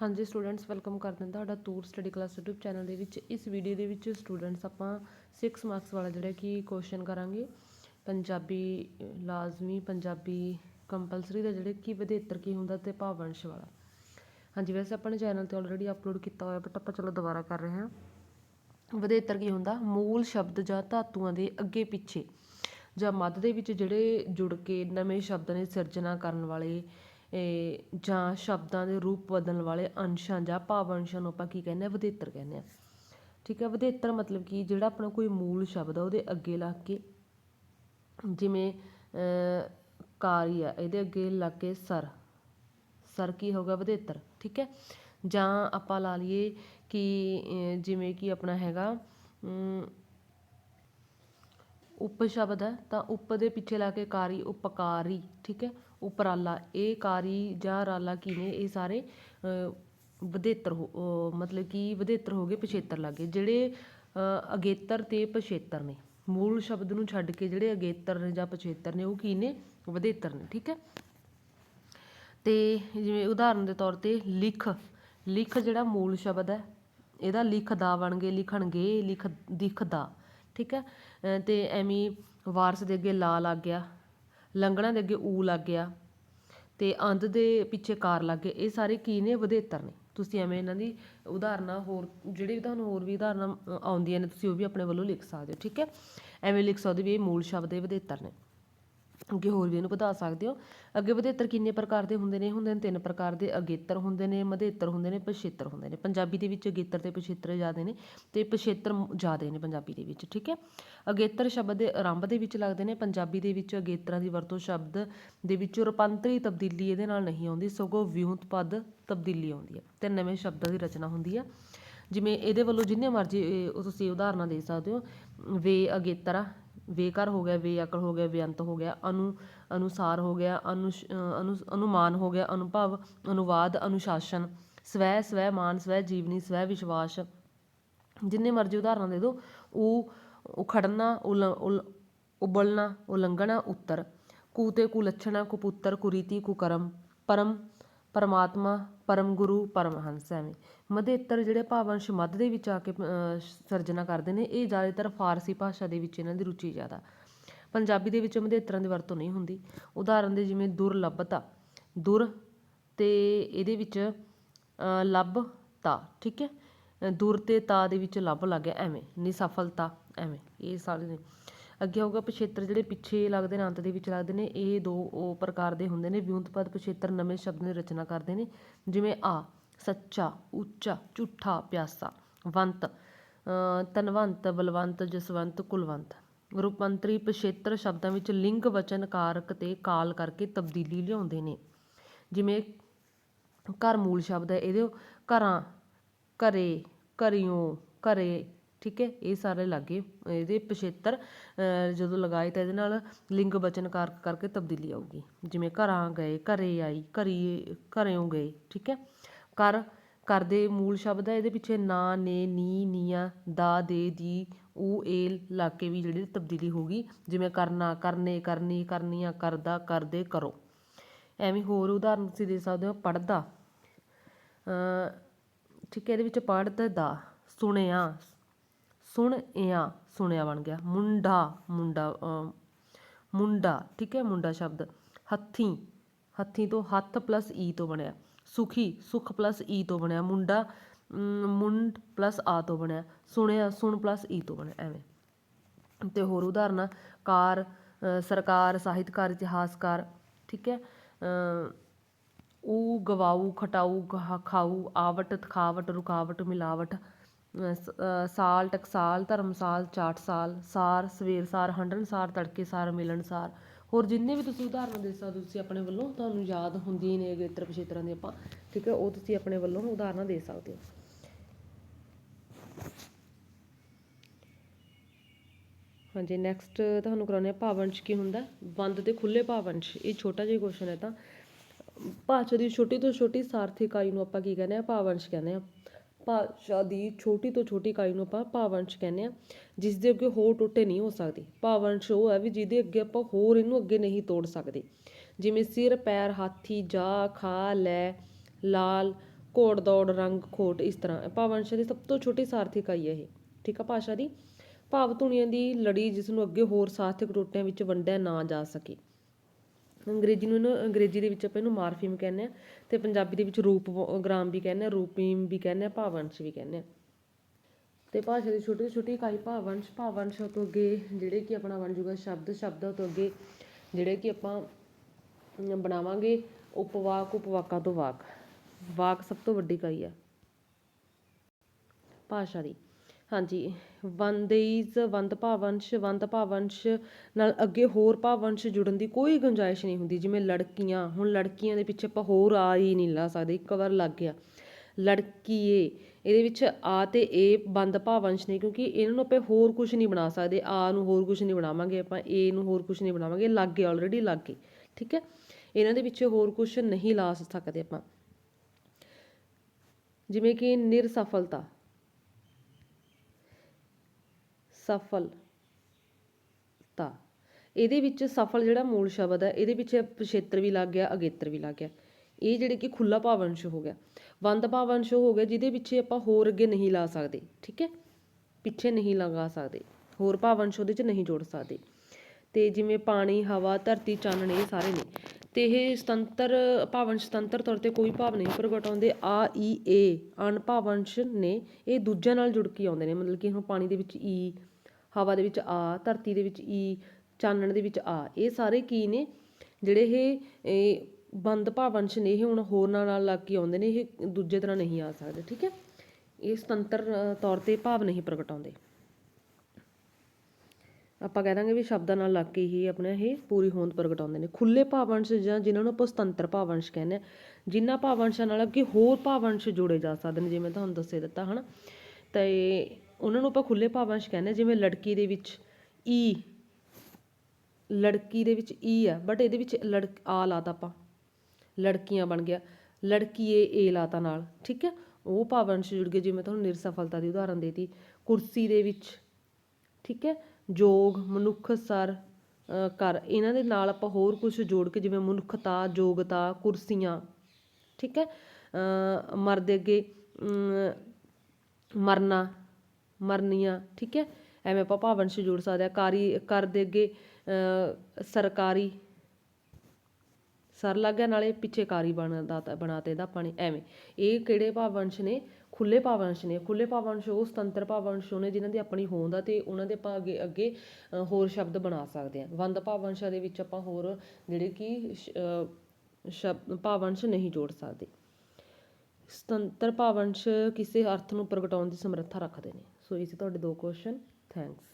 ਹਾਂਜੀ students welcome ਕਰਦੇ ਹਾਂ ਤੁਹਾਡਾ tour study class YouTube channel ਦੇ ਵਿੱਚ। ਇਸ ਵੀਡੀਓ ਦੇ ਵਿੱਚ ਸਟੂਡੈਂਟਸ ਆਪਾਂ 6 ਮਾਰਕਸ ਵਾਲਾ ਜਿਹੜਾ ਕਿ ਕੁਐਸਚਨ ਕਰਾਂਗੇ। ਪੰਜਾਬੀ ਲਾਜ਼ਮੀ, ਪੰਜਾਬੀ ਕੰਪਲਸਰੀ ਦਾ ਜਿਹੜੇ ਕਿ ਵਿਧੇਤਰ ਕੀ ਹੁੰਦਾ ਤੇ ਭਾਵੰਸ਼ ਵਾਲਾ। ਹਾਂਜੀ, ਵੈਸੇ ਆਪਾਂ ਨੇ ਚੈਨਲ ਤੇ ਆਲਰੇਡੀ ਅਪਲੋਡ ਕੀਤਾ ਹੋਇਆ ਬਟ ਆਪਾਂ ਚਲੋ ਦੁਬਾਰਾ ਕਰ ਰਹੇ ਹਾਂ। ਵਿਧੇਤਰ ਕੀ ਹੁੰਦਾ? ਮੂਲ ਸ਼ਬਦ ਜਾਂ ਧਾਤੂਆਂ ਦੇ ਅੱਗੇ ਪਿੱਛੇ ਜਾਂ ਮੱਧ ਦੇ ਵਿੱਚ ਜਿਹੜੇ ਜੁੜ ਕੇ ਨਵੇਂ ਸ਼ਬਦਾਂ ਦੀ ਸਿਰਜਣਾ ਕਰਨ ਵਾਲੇ ਜਾਂ ਸ਼ਬਦਾਂ ਦੇ ਰੂਪ ਬਦਲਣ ਵਾਲੇ ਅੰਸ਼ਾਂ ਜਾਂ ਭਾਵ ਅੰਸ਼ਾਂ ਨੂੰ ਆਪਾਂ ਕੀ ਕਹਿੰਦੇ ਹਾਂ? ਵਧੇਤਰ ਕਹਿੰਦੇ ਹਾਂ। ਠੀਕ ਹੈ? ਵਧੇਤਰ ਮਤਲਬ ਕਿ ਜਿਹੜਾ ਆਪਣਾ ਕੋਈ ਮੂਲ ਸ਼ਬਦ ਆ, ਉਹਦੇ ਅੱਗੇ ਲੱਗ ਕੇ ਜਿਵੇਂ ਕਾਰੀ ਆ ਇਹਦੇ ਅੱਗੇ ਲੱਗ ਕੇ ਸਰ। ਸਰ ਕੀ ਹੋਗਾ ਵਧੇਤਰ। ਠੀਕ ਹੈ? ਜਾਂ ਆਪਾਂ ਲਾ ਲਈਏ ਕਿ ਜਿਵੇਂ ਕਿ ਆਪਣਾ ਹੈਗਾ ਉਪ ਸ਼ਬਦ ਹੈ, ਤਾਂ ਉਪ ਦੇ ਪਿੱਛੇ ਲਾ ਕੇ ਕਾਰੀ, ਉਪਕਾਰੀ। ਠੀਕ ਹੈ? ਉਪਰਾਲਾ, ਇਹ ਕਾਰੀ ਜਾਂ ਰਾਲਾ ਕੀ ਨੇ ਇਹ ਸਾਰੇ ਵਧੇਤਰ ਹੋ ਮਤਲਬ ਕਿ ਵਧੇਤਰ ਹੋ ਗਏ, ਪਛੇਤਰ ਲੱਗ ਗਏ ਜਿਹੜੇ ਅਗੇਤਰ ਤੇ ਪਛੇਤਰ ਨੇ। ਮੂਲ ਸ਼ਬਦ ਨੂੰ ਛੱਡ ਕੇ ਜਿਹੜੇ ਅਗੇਤਰ ਨੇ ਜਾਂ ਪਛੇਤਰ ਨੇ, ਉਹ ਕੀ ਨੇ? ਵਧੇਤਰ ਨੇ, ਠੀਕ ਹੈ? ਤੇ ਜਿਵੇਂ ਉਦਾਹਰਨ ਦੇ ਤੌਰ ਤੇ ਲਿਖ ਲਿਖ ਜਿਹੜਾ ਮੂਲ ਸ਼ਬਦ ਹੈ, ਇਹਦਾ ਲਿਖ ਦਾ ਬਣ ਗਏ ਲਿਖਣਗੇ ਲਿਖ ਦਿਖਦਾ ਠੀਕ ਹੈ? ਅਹ, ਤੇ ਐਵੇਂ ਵਾਰਸ ਦੇ ਅੱਗੇ ਲਾ ਲੱਗ ਗਿਆ ਲੰਗੜਾਂ ਦੇ ਅੱਗੇ ਊ ਲੱਗ ਗਿਆ ਅਤੇ ਅੰਧ ਦੇ ਪਿੱਛੇ ਕਾਰ ਲੱਗ ਗਏ। ਇਹ ਸਾਰੇ ਕੀ ਨੇ? ਵਧੇਤਰ ਨੇ। ਤੁਸੀਂ ਐਵੇਂ ਇਹਨਾਂ ਦੀ ਉਦਾਹਰਨਾਂ ਹੋਰ, ਜਿਹੜੀ ਵੀ ਤੁਹਾਨੂੰ ਹੋਰ ਵੀ ਉਦਾਹਰਨਾਂ ਆਉਂਦੀਆਂ ਨੇ, ਤੁਸੀਂ ਉਹ ਵੀ ਆਪਣੇ ਵੱਲੋਂ ਲਿਖ ਸਕਦੇ ਹੋ, ਠੀਕ ਹੈ? ਐਵੇਂ ਲਿਖ ਸਕਦੇ ਵੀ ਇਹ ਮੂਲ ਸ਼ਬਦ ਦੇ ਵਧੇਤਰ ਨੇ। ਅੱਗੇ ਹੋਰ ਵੀ ਇਹਨੂੰ ਵਧਾ ਸਕਦੇ ਹੋ। ਅੱਗੇ ਵਧੇਤਰ ਕਿੰਨੇ ਪ੍ਰਕਾਰ ਦੇ ਹੁੰਦੇ ਨੇ? ਹੁੰਦੇ ਨੇ ਤਿੰਨ ਪ੍ਰਕਾਰ ਦੇ। ਅਗੇਤਰ ਹੁੰਦੇ ਨੇ, ਮਧੇਤਰ ਹੁੰਦੇ ਨੇ, ਪਛੇਤਰ ਹੁੰਦੇ ਨੇ। ਪੰਜਾਬੀ ਦੇ ਵਿੱਚ ਅਗੇਤਰ ਤੇ ਪਛੇਤਰ ਜ਼ਿਆਦੇ ਨੇ ਤੇ ਪਛੇਤਰ ਮ- ਜ਼ਿਆਦੇ ਨੇ ਪੰਜਾਬੀ ਦੇ ਵਿੱਚ, ਠੀਕ ਹੈ? ਅਗੇਤਰ ਸ਼ਬਦ ਦੇ ਆਰੰਭ ਦੇ ਵਿੱਚ ਲੱਗਦੇ ਨੇ। ਪੰਜਾਬੀ ਦੇ ਵਿੱਚ ਅਗੇਤਰਾਂ ਦੀ ਵਰਤੋਂ ਸ਼ਬਦ ਦੇ ਵਿੱਚ ਰੂਪਾਂਤਰੀ ਤਬਦੀਲੀ ਇਹਦੇ ਨਾਲ ਨਹੀਂ ਆਉਂਦੀ। ਸਗੋਂ ਵਿਉਂਤਪਦ ਤਬਦੀਲੀ ਆਉਂਦੀ ਹੈ। ਤੇ ਨਵੇਂ ਸ਼ਬਦਾਂ ਦੀ ਰਚਨਾ ਹੁੰਦੀ ਹੈ। ਜਿਵੇਂ ਇਹਦੇ ਵੱਲੋਂ ਜਿੰਨੇ ਮਰਜ਼ੀ ਤੁਸੀਂ ਉਦਾਹਰਨਾਂ ਦੇ ਸਕਦੇ ਹੋ। ਵੇ, ਅਗੇਤਰ ਆ ਹੋ ਗਿਆ ਵੇਅਕਲ ਹੋ ਗਿਆ, ਬੇਅੰਤ ਹੋ ਗਿਆ, ਅਨੁ, ਅਨੁਸਾਰ ਹੋ ਗਿਆ, ਅਨੁਸ਼ ਅਨੁ ਅਨੁਮਾਨ ਹੋ ਗਿਆ, ਅਨੁਭਵ, ਅਨੁਵਾਦ, ਅਨੁਸ਼ਾਸਨ, ਸਵੈ ਸਵੈ ਮਾਨ, ਸਵੈ ਜੀਵਨੀ, ਸਵੈ ਵਿਸ਼ਵਾਸ। ਜਿੰਨੇ ਮਰਜ਼ੀ ਉਦਾਹਰਨਾਂ ਦੇ ਦਿਓ ਉਹ ਉਖੜਨਾ, ਉਲ, ਉਲ- ਉਬਲਣਾ, ਉਲੰਘਣਾ, ਉੱਤਰ। ਕੂ ਤੇ ਕੁਲੱਛਣਾ ਕੁਪੁੱਤਰ, ਕੁਰੀਤੀ, ਕੁਕਰਮ, ਪਰਮ ਪਰਮਾਤਮਾ ਪਰਮ ਗੁਰੂ ਪਰਮ ਹੰਸ ਐਵੇਂ। ਮਧੇਤਰ ਜਿਹੜੇ ਭਾਵੰਸ਼ ਮੱਧ ਦੇ ਵਿੱਚ ਆ ਕੇ ਅਹ, ਸਿਰਜਣਾ ਕਰਦੇ ਨੇ ਇਹ ਜ਼ਿਆਦਾਤਰ ਫਾਰਸੀ ਭਾਸ਼ਾ ਦੇ ਵਿੱਚ ਇਹਨਾਂ ਦੀ ਰੁਚੀ ਜ਼ਿਆਦਾ। ਪੰਜਾਬੀ ਦੇ ਵਿੱਚ ਮਧੇਤਰਾਂ ਦੀ ਵਰਤੋਂ ਨਹੀਂ ਹੁੰਦੀ। ਉਦਾਹਰਨ ਦੇ ਜਿਵੇਂ ਦੁਰਲੱਭਤਾ ਦੁਰ ਤੇ ਇਹਦੇ ਵਿੱਚ ਅ, ਲੱਭਤਾ ਠੀਕ ਹੈ? ਦੁਰ ਤੇ ਤਾ ਦੇ ਵਿੱਚ ਲੱਭ ਲੱਗ ਗਿਆ ਐਵੇਂ ਨਿਸਫਲਤਾ ਐਵੇਂ ਇਹ ਸਾਰੇ ਨੇ। ਅੱਗੇ ਹੋਊਗਾ ਪਿਛੇਤਰ ਜਿਹੜੇ ਪਿੱਛੇ ਲੱਗਦੇ ਨੇ ਅੰਤ ਦੇ ਵਿੱਚ ਲੱਗਦੇ ਨੇ ਇਹ ਦੋ ਉਹ ਪ੍ਰਕਾਰ ਦੇ ਹੁੰਦੇ ਨੇ ਵਿਉਂਤਪਦ ਪਿਛੇਤਰ ਨਵੇਂ ਸ਼ਬਦ ਦੀ ਰਚਨਾ ਕਰਦੇ ਨੇ ਜਿਵੇਂ ਆ ਸੱਚਾ ਉੱਚਾ ਝੂਠਾ ਪਿਆਸਾ ਵੰਤ ਅ, ਧਨਵੰਤ ਬਲਵੰਤ ਜਸਵੰਤ ਕੁਲਵੰਤ। ਰੂਪੰਤਰੀ ਪਿਛੇਤਰ ਸ਼ਬਦਾਂ ਵਿੱਚ ਲਿੰਗ ਵਚਨ ਕਾਰਕ ਤੇ ਕਾਲ ਕਰਕੇ ਤਬਦੀਲੀ ਲਿਆਉਂਦੇ ਨੇ। ਜਿਵੇਂ ਘਰ ਮੂਲ ਸ਼ਬਦ ਹੈ ਇਹਦੇ ਘਰਾਂ ਘਰੇ ਘਰਿਓ ਘਰੇ ਠੀਕ ਹੈ ਇਹ ਸਾਰੇ ਲਾਗੇ ਇਹਦੇ ਪਿਛੇਤਰ ਅਹ, ਜਦੋਂ ਲਗਾਏ ਤਾਂ ਇਹਦੇ ਨਾਲ ਲਿੰਗ ਵਚਨ ਕਾਰਕ ਕਰਕੇ ਤਬਦੀਲੀ ਆਊਗੀ। ਜਿਵੇਂ ਘਰਾਂ ਗਏ ਘਰੇ ਆਈ ਘਰੀ ਘਰਿਓ ਗਏ ਠੀਕ ਹੈ। ਕਰ ਕਰ ਦੇ ਮੂਲ ਸ਼ਬਦ ਹੈ ਇਹਦੇ ਪਿੱਛੇ ਨਾ ਨੇ ਨੀ ਨੀਆਂ ਦਾ ਦੇ ਦੀ ਊ ਏਲ ਲਾ ਕੇ ਵੀ ਜਿਹੜੀ ਤਬਦੀਲੀ ਹੋਗੀ ਜਿਵੇਂ ਕਰਨਾ ਕਰਨੇ ਕਰਨੀ ਕਰਨੀਆਂ ਕਰਦਾ ਕਰਦੇ ਕਰੋ। ਐਵੇਂ ਹੋਰ ਉਦਾਹਰਨ ਤੁਸੀਂ ਦੇ ਸਕਦੇ ਹੋ ਪੜਦਾ ਠੀਕ ਹੈ ਇਹਦੇ ਵਿੱਚ ਪੜ੍ਹਦਾ ਦਾ ਸੁਣਿਆ ਸੁਣ ਸੁਣਿਆ ਸੁਣਿਆ ਬਣ ਗਿਆ। ਮੁੰਡਾ ਮੁੰਡਾ ਮੁੰਡਾ ਠੀਕ ਹੈ ਮੁੰਡਾ ਸ਼ਬਦ। ਹੱਥੀ ਹੱਥੀ ਤੋਂ ਹੱਥ ਪਲੱਸ ਈ e ਤੋਂ ਬਣਿਆ। ਸੁਖੀ ਸੁਖ ਪਲੱਸ ਈ e ਤੋਂ ਬਣਿਆ। ਮੁੰਡਾ ਮੁੰਡ ਪਲੱਸ ਆ ਤੋਂ ਬਣਿਆ। ਸੁਣਿਆ ਸੁਣ ਪਲੱਸ ਈ e ਤੋਂ ਬਣਿਆ ਐਵੇਂ। ਤੇ ਹੋਰ ਉਦਾਹਰਨਾਂ ਕਾਰ ਸਰਕਾਰ ਸਾਹਿਤਕਾਰ ਇਤਿਹਾਸਕਾਰ ਠੀਕ ਹੈ। ਅ, ਊ ਗਵਾਊ ਖਟਾਊ ਖਾਊ ਆਵਟ ਥਕਾਵਟ ਰੁਕਾਵਟ ਮਿਲਾਵਟ। ਸਾਲ, ਟਕਸਾਲ, ਧਰਮਸਾਲ, ਚਾਟਸਾਲ, ਸਾਰ ਸਵੇਰਸਾਰ ਹੰਡਣਸਾਰ ਤੜਕੇਸਾਰ ਮਿਲਣਸਾਰ ਹੋਰ ਜਿੰਨੇ ਵੀ ਤੁਸੀਂ ਉਦਾਹਰਨ ਦੇ ਸਕਦੇ ਹੋ ਤੁਸੀਂ ਆਪਣੇ ਵੱਲੋਂ ਤੁਹਾਨੂੰ ਯਾਦ ਹੁੰਦੀਆਂ ਨੇ ਅਗੇਤਰ ਪਿਛੇਤਰਾਂ ਦੇ ਆਪਾਂ, ਠੀਕ ਹੈ, ਉਹ ਤੁਸੀਂ ਆਪਣੇ ਵੱਲੋਂ ਉਦਾਹਰਨਾਂ ਦੇ ਸਕਦੇ ਹੋ। ਹਾਂਜੀ ਨੈਕਸਟ ਤੁਹਾਨੂੰ ਕਰਾਉਂਦੇ ਆ ਭਾਵੰਸ਼ ਕੀ ਹੁੰਦਾ? ਬੰਦ ਤੇ ਖੁੱਲੇ ਭਾਵੰਸ਼, ਇਹ ਛੋਟਾ ਜਿਹਾ ਕੁਐਸਚਨ ਹੈ ਤਾਂ। ਭਾਸ਼ਾ ਦੀ ਛੋਟੀ ਤੋਂ ਛੋਟੀ ਸਾਰਥੀ ਇਕਾਈ ਨੂੰ ਆਪਾਂ ਕੀ ਕਹਿੰਦੇ ਆ ਭਾਵੰਸ਼ ਕਹਿੰਦੇ ਆ ਭਾਸ਼ਾ ਦੀ ਛੋਟੀ ਤੋਂ ਛੋਟੀ ਇਕਾਈ ਨੂੰ ਆਪਾਂ ਭਾਵੰਸ਼ ਕਹਿੰਦੇ ਆ ਜਿਸ ਦੇ ਅੱਗੇ ਹੋਰ ਟੋਟੇ ਨਹੀਂ ਹੋ ਸਕਦੇ। ਭਾਵੰਸ਼ ਉਹ ਹੈ ਵੀ ਜਿਹਦੇ ਅੱਗੇ ਆਪਾਂ ਹੋਰ ਇਹਨੂੰ ਅੱਗੇ ਨਹੀਂ ਤੋੜ ਸਕਦੇ। ਜਿਵੇਂ ਸਿਰ, ਪੈਰ, ਹਾਥੀ, ਜਾ, ਖਾ, ਲੈ, ਲਾਲ, ਘੋੜ, ਦੌੜ, ਰੰਗ, ਖੋਟ, ਇਸ ਤਰ੍ਹਾਂ। ਭਾਵੰਸ਼ ਦੀ ਸਭ ਤੋਂ ਛੋਟੀ ਸਾਰਥਿਕ ਇਕਾਈ ਹੈ ਇਹ। ਠੀਕ ਆ ਭਾਸ਼ਾ ਦੀ? ਭਾਵ ਧੁਨੀਆਂ ਦੀ ਲੜੀ ਜਿਸ ਨੂੰ ਅੱਗੇ ਹੋਰ ਸਾਰਥਿਕ ਟੋਟਿਆਂ ਵਿੱਚ ਵੰਡਿਆ ਨਾ ਜਾ ਸਕੇ। ਅੰਗਰੇਜ਼ੀ ਨੂੰ ਇਹਨੂੰ ਅੰਗਰੇਜ਼ੀ ਦੇ ਵਿੱਚ ਆਪਾਂ ਇਹਨੂੰ ਮਾਰਫੀਮ ਕਹਿੰਦੇ ਹਾਂ ਅਤੇ ਪੰਜਾਬੀ ਦੇ ਵਿੱਚ ਰੂਪ ਵ- ਗ੍ਰਾਮ ਵੀ ਕਹਿੰਦੇ ਹਾਂ, ਰੂਪੀਮ ਵੀ ਕਹਿੰਦੇ ਹਾਂ, ਭਾਵੰਸ਼ ਵੀ ਕਹਿੰਦੇ ਹਾਂ। ਅਤੇ ਭਾਸ਼ਾ ਦੀ ਛੋਟੀ ਤੋਂ ਛੋਟੀ ਇਕਾਈ ਭਾਵੰਸ਼ ਭਾਵੰਸ਼ ਤੋਂ ਅੱਗੇ ਜਿਹੜੇ ਕਿ ਆਪਣਾ ਬਣ ਜੂਗਾ ਸ਼ਬਦ, ਸ਼ਬਦਾਂ ਤੋਂ ਅੱਗੇ ਜਿਹੜੇ ਕਿ ਆਪਾਂ ਬਣਾਵਾਂਗੇ, ਉਪਵਾਕ, ਉਪਵਾਕਾਂ ਤੋਂ ਵਾਕ। ਵਾਕ ਸਭ ਤੋਂ ਵੱਡੀ ਇਕਾਈ ਹੈ ਭਾਸ਼ਾ ਦੀ। ਹਾਂਜੀ ਵੰਦੇਈਜ਼ ਵੰਦ ਭਾਵੰਸ਼ ਵੰਦ ਭਾਵੰਸ਼ ਨਾਲ ਅੱਗੇ ਹੋਰ ਭਾਵੰਸ਼ ਜੁੜਨ ਦੀ ਕੋਈ ਗੁੰਜਾਇਸ਼ ਨਹੀਂ ਹੁੰਦੀ, ਜਿਵੇਂ ਲੜਕੀਆਂ। ਹੁਣ ਲੜਕੀਆਂ ਦੇ ਪਿੱਛੇ ਆਪਾਂ ਹੋਰ ਆ ਹੀ ਨਹੀਂ ਲਾ ਸਕਦੇ, ਇੱਕ ਵਾਰ ਲੱਗ ਗਿਆ। ਲੜਕੀਏ, ਇਹਦੇ ਵਿੱਚ ਆ ਤੇ ਏ ਬੰਦ ਭਾਵੰਸ਼ ਨੇ, ਕਿਉਂਕਿ ਇਹਨਾਂ ਨੂੰ ਆਪਾਂ ਹੋਰ ਕੁਝ ਨਹੀਂ ਬਣਾ ਸਕਦੇ। ਆ ਨੂੰ ਹੋਰ ਕੁਝ ਨਹੀਂ ਬਣਾਵਾਂਗੇ, ਆਪਾਂ ਏ ਨੂੰ ਹੋਰ ਕੁਝ ਨਹੀਂ ਬਣਾਵਾਂਗੇ ਲੱਗ ਗਏ ਆਲਰੇਡੀ ਲੱਗ ਠੀਕ ਹੈ? ਇਹਨਾਂ ਦੇ ਪਿੱਛੇ ਹੋਰ ਕੁਝ ਨਹੀਂ ਲਾ ਸਕਦੇ ਆਪਾਂ। ਜਿਵੇਂ ਕਿ ਨਿਰਸਫਲਤਾ। ਸਫਲਤਾ। ਇਹਦੇ ਵਿੱਚ ਸਫਲ ਜਿਹੜਾ ਮੂਲ ਸ਼ਬਦ ਹੈ, ਇਹਦੇ ਪਿੱਛੇ ਪਿਛੇਤਰ ਵੀ ਲੱਗ ਗਿਆ, ਅਗੇਤਰ ਵੀ ਲੱਗ ਗਿਆ। ਇਹ ਜਿਹੜੇ ਕਿ ਖੁੱਲਾ ਭਾਵੰਸ਼ ਹੋ ਗਿਆ। ਬੰਦ ਭਾਵੰਸ਼ ਹੋ ਗਿਆ, ਜਿਹਦੇ ਪਿੱਛੇ ਆਪਾਂ ਹੋਰ ਅੱਗੇ ਨਹੀਂ ਲਾ ਸਕਦੇ, ਠੀਕ ਹੈ? ਪਿੱਛੇ ਨਹੀਂ ਲਗਾ ਸਕਦੇ। ਹੋਰ ਭਾਵੰਸ਼ ਉਹਦੇ 'ਚ ਨਹੀਂ ਜੋੜ ਸਕਦੇ। ਤੇ ਜਿਵੇਂ ਪਾਣੀ, ਹਵਾ, ਧਰਤੀ ਚਾਨਣ ਇਹ ਸਾਰੇ ਨੇ। ਤੇ ਇਹ ਸੁਤੰਤਰ, ਭਾਵੰਸ਼ ਸੁਤੰਤਰ ਤੌਰ ਤੇ ਕੋਈ ਭਾਵ ਨਹੀਂ ਪ੍ਰਗਟਾਉਂਦੇ। ਆ, ਈ, ਏ ਅਣਭਾਵੰਸ਼ ਨੇ ਇਹ ਦੂਜਿਆਂ ਨਾਲ ਜੁੜ ਕੇ ਆਉਂਦੇ ਨੇ। ਮਤਲਬ ਕਿ ਹੁਣ ਪਾਣੀ ਦੇ ਵਿੱਚ ਈ ਹਵਾ ਦੇ ਵਿੱਚ ਆ, ਧਰਤੀ ਦੇ ਵਿੱਚ ਈ, ਚਾਨਣ ਦੇ ਵਿੱਚ ਆ, ਇਹ ਸਾਰੇ ਕੀ ਨੇ? ਜਿਹੜੇ ਇਹ ਇਹ ਬੰਦ ਭਾਵੰਸ਼ ਨੇ, ਇਹ ਹੁਣ ਹੋਰਨਾਂ ਨਾਲ ਲੱਗ ਕੇ ਆਉਂਦੇ ਨੇ, ਇਹ ਦੂਜੇ ਤਰ੍ਹਾਂ ਨਹੀਂ ਆ ਸਕਦੇ, ਠੀਕ ਹੈ? ਇਹ ਸੁਤੰਤਰ ਤੌਰ ਤੇ ਭਾਵ ਨਹੀਂ ਪ੍ਰਗਟਾਉਂਦੇ। ਆਪਾਂ ਕਹਿ ਦਾਂਗੇ ਵੀ ਸ਼ਬਦਾਂ ਨਾਲ ਲੱਗ ਕੇ ਹੀ ਆਪਣਾ ਇਹ ਪੂਰੀ ਹੋਂਦ ਪ੍ਰਗਟਾਉਂਦੇ ਨੇ। ਖੁੱਲੇ ਭਾਵੰਸ਼ ਜਾਂ ਜਿਨ੍ਹਾਂ ਨੂੰ ਆਪਾਂ ਸੁਤੰਤਰ ਭਾਵੰਸ਼ ਕਹਿੰਦੇ ਆ ਜਿਨ੍ਹਾਂ ਭਾਵੰਸ਼ਾਂ ਨਾਲ ਅੱਗੇ ਹੋਰ ਭਾਵੰਸ਼ ਜੋੜੇ ਜਾ ਸਕਦੇ ਨੇ ਜਿਵੇਂ ਤੁਹਾਨੂੰ ਦੱਸੇ ਦਿੱਤਾ, ਹਨਾ? ਤੇ ਉਹਨਾਂ ਨੂੰ ਆਪਾਂ ਖੁੱਲੇ ਭਾਵੰਸ਼ ਕਹਿੰਦੇ ਆ ਜਿਵੇਂ ਲੜਕੀ ਦੇ ਵਿੱਚ ਈ ਲੜਕੀ ਦੇ ਵਿੱਚ ਈ ਆ ਬਟ ਇਹਦੇ ਵਿੱਚ ਲੜ ਆ ਲਾਤਾ ਆਪਾਂ। ਲੜਕੀਆਂ ਬਣ ਗਿਆ। ਲੜਕੀਏ ਏ ਲਾਤਾ ਨਾਲ ਠੀਕ ਹੈ? ਉਹ ਭਾਵੰਸ਼ ਜੁੜ ਗਏ ਜਿਵੇਂ ਤੁਹਾਨੂੰ ਨਿਰਸਫਲਤਾ ਦੀ ਉਦਾਹਰਨ ਦੇਤੀ। ਕੁਰਸੀ ਦੇ ਵਿੱਚ ਠੀਕ ਹੈ? ਜੋਗ ਮਨੁੱਖ ਸਰ ਅ, ਕਰ ਇਹਨਾਂ ਦੇ ਨਾਲ ਆਪਾਂ ਹੋਰ ਕੁਝ ਜੋੜ ਕੇ ਜਿਵੇਂ ਮਨੁੱਖਤਾ ਯੋਗਤਾ ਕੁਰਸੀਆਂ ਠੀਕ ਹੈ? ਅ, ਅੱਗੇ ਮਰਨਾ ਮਰਨੀਆਂ ਠੀਕ ਹੈ? ਐਵੇਂ ਆਪਾਂ ਭਾਵੰਸ਼ ਜੋੜ ਸਕਦੇ ਆ ਕਾਰੀ ਕਰ ਦੇ ਅੱਗੇ ਅ, ਸਰਕਾਰੀ। ਸਰ ਲੱਗ ਗਿਆ ਨਾਲੇ ਪਿੱਛੇ ਕਾਰੀ ਬਣਦਾ ਤਾਂ ਬਣਾਤੇ ਇਹਦਾ ਆਪਾਂ ਨੇ ਐਵੇਂ। ਇਹ ਕਿਹੜੇ ਭਾਵੰਸ਼ ਨੇ? ਖੁੱਲੇ ਭਾਵੰਸ਼ ਨੇ। ਖੁੱਲੇ ਭਾਵੰਸ਼ ਉਹ ਸੁਤੰਤਰ ਭਾਵੰਸ਼ ਨੇ ਜਿਨ੍ਹਾਂ ਦੀ ਆਪਣੀ ਹੋਂਦ ਆ ਤੇ ਉਹਨਾਂ ਦੇ ਆਪਾਂ ਅੱਗੇ ਅੱਗੇ ਹੋਰ ਸ਼ਬਦ ਬਣਾ ਸਕਦੇ ਆ ਵੰਦ ਭਾਵੰਸ਼ਾਂ ਦੇ ਵਿੱਚ ਆਪਾਂ ਹੋਰ ਜਿਹੜੇ ਕਿ ਸ਼- ਸ਼ਬਦ ਭਾਵੰਸ਼ ਨਹੀਂ ਜੋੜ ਸਕਦੇ। ਸੁਤੰਤਰ ਭਾਵੰਸ਼ ਕਿਸੇ ਅਰਥ ਨੂੰ ਪ੍ਰਗਟਾਉਣ ਦੀ ਸਮਰੱਥਾ ਰੱਖਦੇ ਨੇ। ਸੋ ਇਹ ਸੀ ਤੁਹਾਡੇ ਦੋ ਕੁਐਸਚਨ ਥੈਂਕਸ